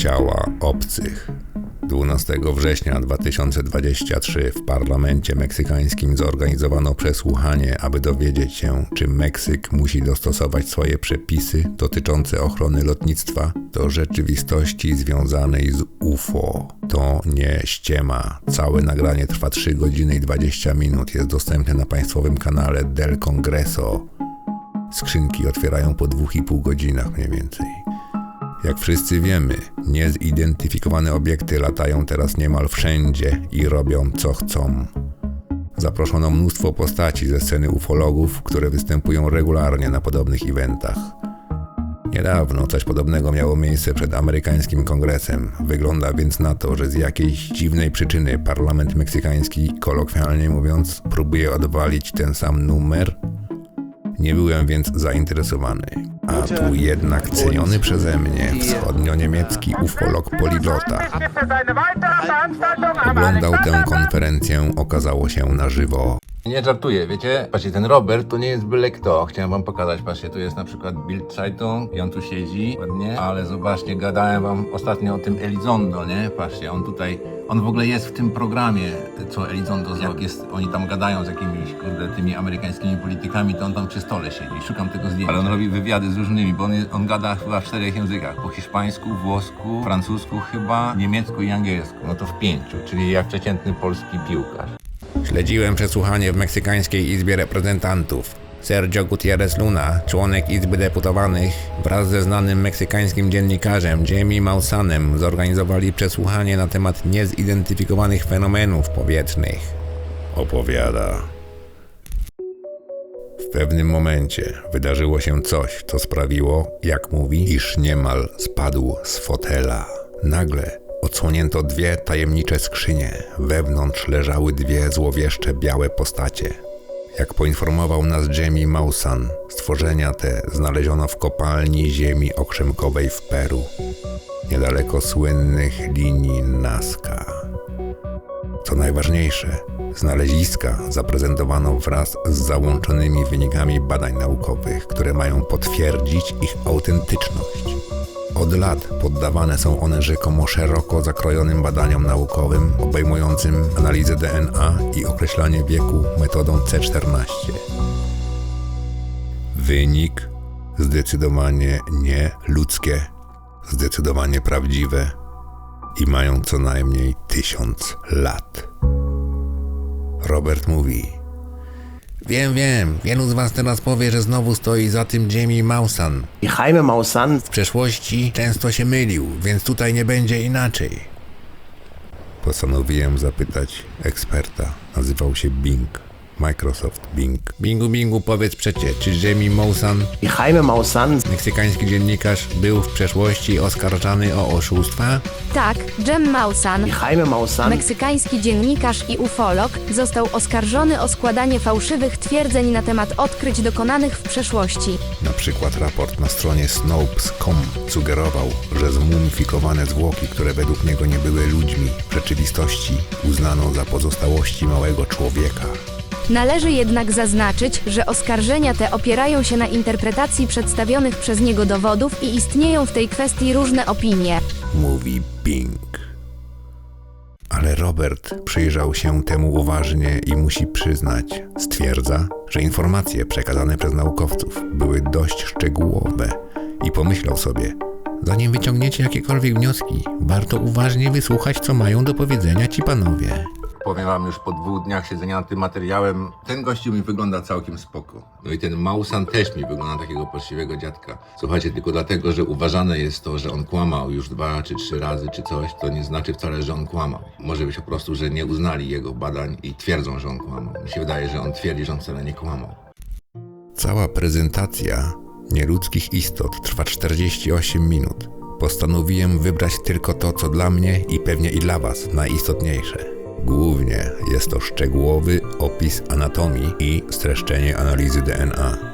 ciała obcych. 12 września 2023 w parlamencie meksykańskim zorganizowano przesłuchanie, aby dowiedzieć się, czy Meksyk musi dostosować swoje przepisy dotyczące ochrony lotnictwa do rzeczywistości związanej z UFO. To nie ściema. Całe nagranie trwa 3 godziny i 20 minut. Jest dostępne na państwowym kanale Del Congreso. Skrzynki otwierają po 2,5 godzinach mniej więcej. Jak wszyscy wiemy, niezidentyfikowane obiekty latają teraz niemal wszędzie i robią co chcą. Zaproszono mnóstwo postaci ze sceny ufologów, które występują regularnie na podobnych eventach. Niedawno coś podobnego miało miejsce przed amerykańskim kongresem. Wygląda więc na to, że z jakiejś dziwnej przyczyny parlament meksykański, kolokwialnie mówiąc, próbuje odwalić ten sam numer. Nie byłem więc zainteresowany. A tu jednak ceniony przeze mnie wschodnio-niemiecki ufolog poliglota oglądał tę konferencję, okazało się na żywo. Nie żartuję, wiecie? Patrzcie, ten Robert to nie jest byle kto. Chciałem wam pokazać, patrzcie, tu jest na przykład Bild Zeitung i on tu siedzi ładnie, ale zobaczcie, gadałem wam ostatnio o tym Elizondo, nie? Patrzcie, on tutaj, on w ogóle jest w tym programie, co Elizondo zrobił. Jak jest, oni tam gadają z jakimiś, kurde, tymi amerykańskimi politykami, to on tam przy stole siedzi. Szukam tego zdjęcia. Ale on robi wywiady z różnymi, bo on, jest, on gada chyba w czterech językach. Po hiszpańsku, włosku, francusku chyba, niemiecku i angielsku. No to w pięciu, czyli jak przeciętny polski piłkarz. Śledziłem przesłuchanie w Meksykańskiej Izbie Reprezentantów. Sergio Gutierrez Luna, członek Izby Deputowanych, wraz ze znanym meksykańskim dziennikarzem Jamie Maussanem zorganizowali przesłuchanie na temat niezidentyfikowanych fenomenów powietrznych. Opowiada. W pewnym momencie wydarzyło się coś, co sprawiło, jak mówi, iż niemal spadł z fotela. Nagle odsłonięto dwie tajemnicze skrzynie. Wewnątrz leżały dwie złowieszcze białe postacie. Jak poinformował nas Jamie Maussan, stworzenia te znaleziono w kopalni ziemi okrzemkowej w Peru, niedaleko słynnych linii Nazca. Co najważniejsze, znaleziska zaprezentowano wraz z załączonymi wynikami badań naukowych, które mają potwierdzić ich autentyczność. Od lat poddawane są one rzekomo szeroko zakrojonym badaniom naukowym obejmującym analizę DNA i określanie wieku metodą C14. Wynik zdecydowanie nie ludzkie, zdecydowanie prawdziwe i mają co najmniej tysiąc lat. Robert mówi: Wiem, wiem, wielu z was teraz powie, że znowu stoi za tym Jamie Maussan. Jaime Maussan W przeszłości często się mylił, więc tutaj nie będzie inaczej. Postanowiłem zapytać eksperta. Nazywał się Bing. Microsoft Bing. Bingu, Bingu, powiedz przecie, czy Jamie Maussan, Jaime Maussan meksykański dziennikarz, był w przeszłości oskarżany o oszustwa? Tak, Jem Maussan, Jaime Maussan meksykański dziennikarz i ufolog, został oskarżony o składanie fałszywych twierdzeń na temat odkryć dokonanych w przeszłości. Na przykład raport na stronie Snopes.com sugerował, że zmumifikowane zwłoki, które według niego nie były ludźmi, w rzeczywistości uznano za pozostałości małego człowieka. Należy jednak zaznaczyć, że oskarżenia te opierają się na interpretacji przedstawionych przez niego dowodów i istnieją w tej kwestii różne opinie. mówi Bing. Ale Robert przyjrzał się temu uważnie i musi przyznać, stwierdza, że informacje przekazane przez naukowców były dość szczegółowe i pomyślał sobie, zanim wyciągniecie jakiekolwiek wnioski, warto uważnie wysłuchać, co mają do powiedzenia ci panowie. Powiem wam już po dwóch dniach siedzenia nad tym materiałem, ten gościu mi wygląda całkiem spoko. No i ten Mausan też mi wygląda takiego poczciwego dziadka. Słuchajcie, tylko dlatego, że uważane jest to, że on kłamał już dwa czy trzy razy czy coś, to nie znaczy wcale, że on kłamał. Może być po prostu, że nie uznali jego badań i twierdzą, że on kłamał. Mi się wydaje, że on twierdzi, że on wcale nie kłamał. Cała prezentacja nieludzkich istot trwa 48 minut. Postanowiłem wybrać tylko to, co dla mnie i pewnie i dla Was najistotniejsze. Głównie jest to szczegółowy opis anatomii i streszczenie analizy DNA.